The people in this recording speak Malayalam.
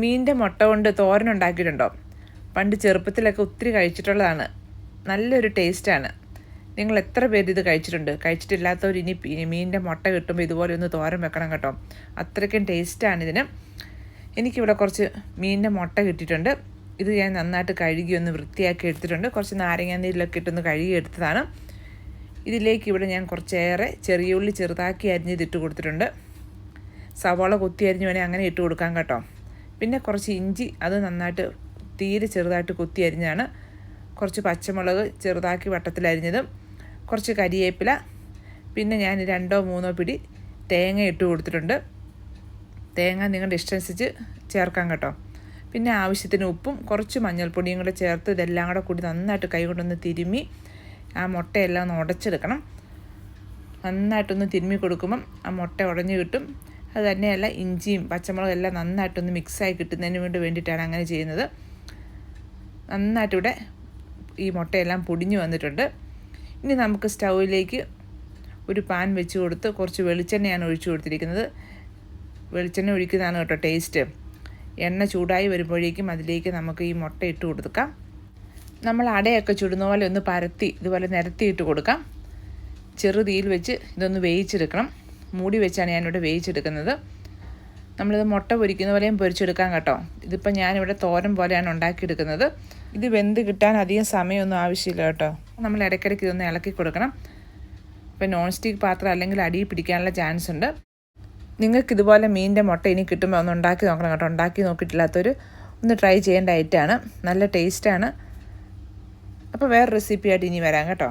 മീനിന്റെ മുട്ട കൊണ്ട് തോരൻ ഉണ്ടാക്കിയിട്ടുണ്ടോ? പണ്ട് ചെറുപ്പത്തിലൊക്കെ ഒത്തിരി കഴിച്ചിട്ടുള്ളതാണ്. നല്ലൊരു ടേസ്റ്റാണ് നിങ്ങൾ എത്ര പേര് ഇത് കഴിച്ചിട്ടുണ്ട്? കഴിച്ചിട്ടില്ലാത്തവർ ഇനി മീനിന്റെ മുട്ട കിട്ടുമ്പോൾ ഇതുപോലെ ഒന്ന് തോരൻ വെക്കണം കേട്ടോ. അത്രയ്ക്കും ടേസ്റ്റാണ് ഇതിന്. എനിക്കിവിടെ കുറച്ച് മീനിന്റെ മുട്ട കിട്ടിയിട്ടുണ്ട്. ഇത് ഞാൻ നന്നായിട്ട് കഴുകി ഒന്ന് വൃത്തിയാക്കി എടുത്തിട്ടുണ്ട്. കുറച്ച് നാരങ്ങ നീരിലൊക്കെ ഇട്ടൊന്ന് കഴുകി എടുത്തതാണ്. ഇതിലേക്ക് ഇവിടെ ഞാൻ കുറച്ചേറെ ചെറിയ ഉള്ളി ചെറുതാക്കി അരിഞ്ഞത് ഇട്ട് കൊടുത്തിട്ടുണ്ട്. സവാള കൊത്തി അരിഞ്ഞ് വേണേൽ അങ്ങനെ ഇട്ട് കൊടുക്കാം കേട്ടോ. പിന്നെ കുറച്ച് ഇഞ്ചി അത് നന്നായിട്ട് തീരെ ചെറുതായിട്ട് കുത്തി അരിഞ്ഞാണ്. കുറച്ച് പച്ചമുളക് ചെറുതാക്കി വട്ടത്തിൽ അരിഞ്ഞതും കുറച്ച് കരിയേപ്പില പിന്നെ ഞാൻ രണ്ടോ മൂന്നോ പിടി തേങ്ങ ഇട്ട് കൊടുത്തിട്ടുണ്ട്. തേങ്ങ നിങ്ങളുടെ ഇഷ്ടമനുസരിച്ച് ചേർക്കാം കേട്ടോ. പിന്നെ ആവശ്യത്തിന് ഉപ്പും കുറച്ച് മഞ്ഞൾപ്പൊടിയും കൂടെ ചേർത്ത് ഇതെല്ലാം കൂടെ കൂടി നന്നായിട്ട് കൈ കൊണ്ടൊന്ന് തിരുമ്മി ആ മുട്ടയെല്ലാം ഒന്ന് ഉടച്ചെടുക്കണം. നന്നായിട്ടൊന്ന് തിരുമ്മി കൊടുക്കുമ്പം ആ മുട്ട ഉടഞ്ഞു കിട്ടും. അത് തന്നെയല്ല ഇഞ്ചിയും പച്ചമുളകും എല്ലാം നന്നായിട്ടൊന്ന് മിക്സായി കിട്ടുന്നതിന് വേണ്ടി വേണ്ടിയിട്ടാണ് അങ്ങനെ ചെയ്യുന്നത്. നന്നായിട്ടിവിടെ ഈ മുട്ടയെല്ലാം പൊടിഞ്ഞു വന്നിട്ടുണ്ട്. ഇനി നമുക്ക് സ്റ്റൗവിലേക്ക് ഒരു പാൻ വെച്ച് കൊടുത്ത് കുറച്ച് വെളിച്ചെണ്ണയാണ് ഒഴിച്ചു കൊടുത്തിരിക്കുന്നത്. വെളിച്ചെണ്ണ ഒഴിക്കുന്നതാണ് കേട്ടോ ടേസ്റ്റ്. എണ്ണ ചൂടായി വരുമ്പോഴേക്കും അതിലേക്ക് നമുക്ക് ഈ മുട്ട ഇട്ട് കൊടുക്കാം. നമ്മൾ അടയൊക്കെ ചുടുന്ന പോലെ ഒന്ന് പരത്തി ഇതുപോലെ നിരത്തി ഇട്ട് കൊടുക്കാം. ചെറുതീയിൽ വെച്ച് ഇതൊന്ന് വേവിച്ചെടുക്കണം. മൂടി വെച്ചാണ് ഞാനിവിടെ വേവിച്ചെടുക്കുന്നത്. നമ്മളിത് മുട്ട പൊരിക്കുന്ന പോലെയും പൊരിച്ചെടുക്കാം കേട്ടോ. ഇതിപ്പോൾ ഞാനിവിടെ തോരൻ പോലെയാണ് ഉണ്ടാക്കിയെടുക്കുന്നത്. ഇത് വെന്ത് കിട്ടാൻ അധികം സമയമൊന്നും ആവശ്യമില്ല കേട്ടോ. നമ്മൾ ഇടയ്ക്കിടയ്ക്ക് ഇതൊന്ന് ഇളക്കി കൊടുക്കണം. ഇപ്പം നോൺ സ്റ്റിക്ക് പാത്രം അല്ലെങ്കിൽ അടി പിടിക്കാനുള്ള ചാൻസ് ഉണ്ട്. നിങ്ങൾക്ക് ഇതുപോലെ മീനിന്റെ മുട്ട ഇനി കിട്ടുമ്പോൾ ഒന്ന് ഉണ്ടാക്കി നോക്കണം കേട്ടോ. ഉണ്ടാക്കി നോക്കിയിട്ടില്ലാത്തൊരു ഒന്ന് ട്രൈ ചെയ്യേണ്ട ഐറ്റമാണ് നല്ല ടേസ്റ്റാണ് അപ്പോൾ വേറെ റെസിപ്പിയായിട്ട് ഇനി വരാം കേട്ടോ.